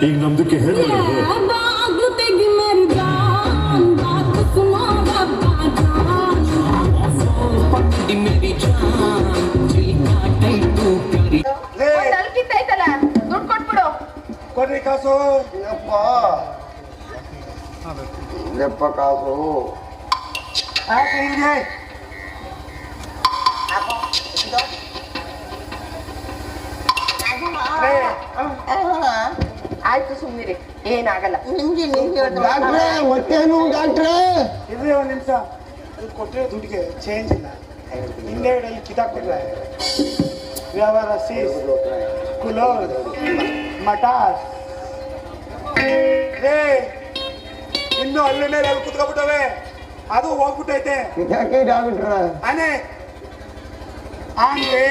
ಈಗ ನಮ್ದಕ್ಕೆ ಹೇಳಿ बाग तेगी मेरी जान बात सुनो रब्बा जान ಪಟ್ಟಿ ಮೇರಿ ಜಾನ್ ಚಿಲ್ಕಾ ಟೈಟು ಪ್ಯಾರಿ ಲೇ ಒಂದ್ ಅಲ್ಕಿತ್ತೈತಲ್ಲ ದುಡ್ಡು ಕೊಟ್ಬಿಡು ಕೊಡ್ರಿ ಕಾಸು ಯಪ್ಪ ಯಪ್ಪ ಕಾಸು ಹಾಕಿ ಹಿಂಗೆ ಲೇ, ಆಯ್ತು ಸುಮ್ಮನಿರಿ ಏನಾಗಲ್ಲ. ನಿಮ್ಗೆ ಡಾಕ್ಟ್ರೇ ಮತ್ತೇನು ಡಾಕ್ಟ್ರೇ. ಇರ್ರಿ ಒಂದ್ ನಿಮಿಷ. ಅಲ್ಲಿ ಕೊಟ್ಟಿರೋ ದುಡ್ಡಿಗೆ ಚೇಂಜ್ ಇಲ್ಲ. ಹಿಂದೆಗಡೆ ಇಲ್ಲಿ ಕಿತ್ತಾಕ್ಬಿಟ್ರೆ ವ್ಯವಹಾರ ಸೀಸ್ ಕುಲೋಸ್ ಮಟಾಸ್. ರೇ ಇನ್ನು ಅಲ್ಲಿ ಮೇಲೆ ಅಲ್ಲಿ ಕುತ್ಕೊಬಿಟ್ಟವೆ. ಅದು ಹೋಗ್ಬಿಟ್ಟೈತೆ. ಯಾಕೆ ಡಾಕ್ಟ್ರ? ಆನೆ ಆನೆ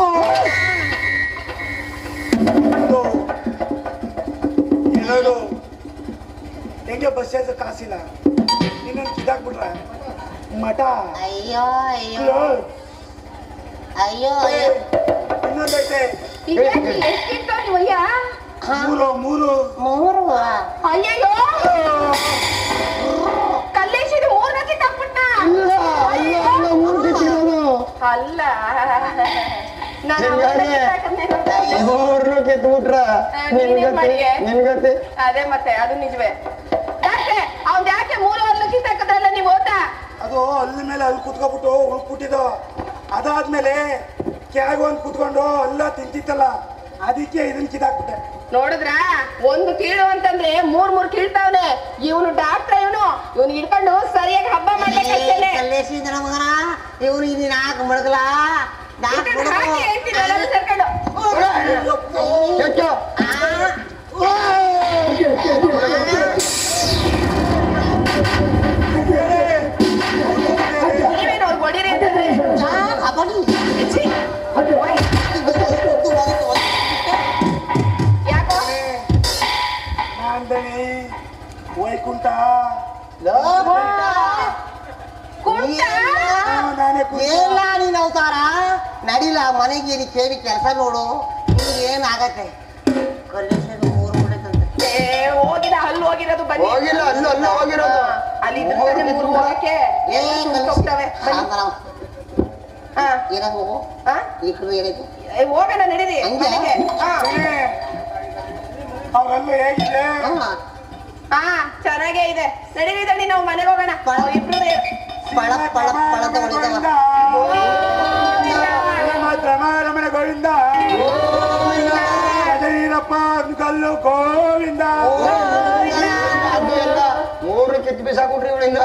ಓ. ಹೆಂಗೆ ಬಸ್ ಚಾರ್ಜ್ ಕಾಸಿಲ್ಲ. ಇನ್ನೊಂದು ಕಿದಾಕ್ಬಿಟ್ರ ಮಠ. ಅಯ್ಯೋ ಅಯ್ಯೋ. ಅಯ್ಯೋ ಅಯ್ಯೋ. ಇನ್ನೊಂದೈತೆ. ಮೂರು ಮೂರು. ಮೂರು. ಅಯ್ಯೋ ಕಲ್ಲೇಶಿದು ಮೂರ್ನ ಕಿತ್ತಾಕ್ಬಿಟ್ಟ ಇಲ್ಲ ಅಲ್ಲ. ಮೂರು ಕಿತ್ಬಿಟ್ರ. ನಿನ್ಗತಿ ಅದೇ ಮತ್ತೆ ಅದು ನಿಜವೇ. ಅವ್ನ್ ಯಾಕೆ ಮೂರು ಲಕ್ಷ ಹಾಕದ್ರಲ್ಲ ನೀವು ಊಟ ಅದು ಅಲ್ಲಿ ಮೇಲೆ ಅಲ್ಲಿ ಕುತ್ಕೊಬಿಟ್ಟು ಉಳ್ಕ್ಬಿಟ್ಟಿದ್ದು ಅದಾದ್ಮೇಲೆ ಕೆಳಗೆ ಒಂದು ಕುತ್ಕೊಂಡು ಎಲ್ಲ ತಿಂತಿತ್ತಲ್ಲ ಅದಕ್ಕೆ ಇದನ್ನ ಕಿದಾಕ್ಬಿಟ್ಟೆ. ನೋಡಿದ್ರ? ಒಂದು ಕೀಳು ಅಂತಂದ್ರೆ ಮೂರ್ ಮೂರ್ ಕೀಳ್ತಾವನೆ. ಇವನು ಡಾಕ್ಟ್ರ ಇವನು. ಇವನು ಹಿಡ್ಕೊಂಡು ಸರಿಯಾಗಿ ಹಬ್ಬ ಮಾಡ್ಬೇಕಂತೇನೆ ಇವನು ಇದನ್ನ ಹಾಕಿ ಮಡಗಲ? ನಾಕ್ ನಾಂದಣಿ ವೈಕುಂಠ. ನಾನೇ ಏನ ನೀನ್ ಅವತಾರ? ನಡಿಲ ಮನೆಗೆ ಇಲ್ಲಿ ಕೇಳಿ ಕೆಲಸ ನೋಡು. ನಿಮ್ಗೆ ಏನಾಗತ್ತೆ? ಕಲ್ಲೇಶ್ವರ ಏ ಹೋಗಿದ ಅಲ್ಲಿ ಹೋಗಿರೋದು ಬನ್ನಿ. ಹೋಗಿಲ್ಲ ಅಲ್ಲ ಅಲ್ಲ ಹೋಗಿರೋದು. ಅಲ್ಲಿ ಇದ್ರ ಮೂರು ಹೋಗಕ್ಕೆ ಏ ಹೋಗ್ತವೆ. ಹಾ. ಏನದು ಹಾ? ಈ ಕಡೆ ಏನೈತೆ ಏ, ಹೋಗೋಣ ನಡೀರಿ? ಮನೆಗೆ. ಹಾ. ಅವರೆಲ್ಲ ಹೇಗಿದೆ. ಹಾ ಚೆನ್ನಾಗೇ ಇದೆ. ನಡೀರಿ ದಣಿ ನಾವು ಮನೆಗೆ ಹೋಗೋಣ. ಪಳ- ಇಬ್ರು ಪಳ ಪಳ ಪಳ ತಗೊಳಿದವ ರಮಣ ಗೋವಿಂದ ಅಜನೀರಪ್ಪ ಕಲ್ಲು ಗೋವಿಂದ. ಮೂರು ಕಿತ್ತು ಬಿಸಾಕೊಂಡ್ರಿ ಇವಳಿಂದ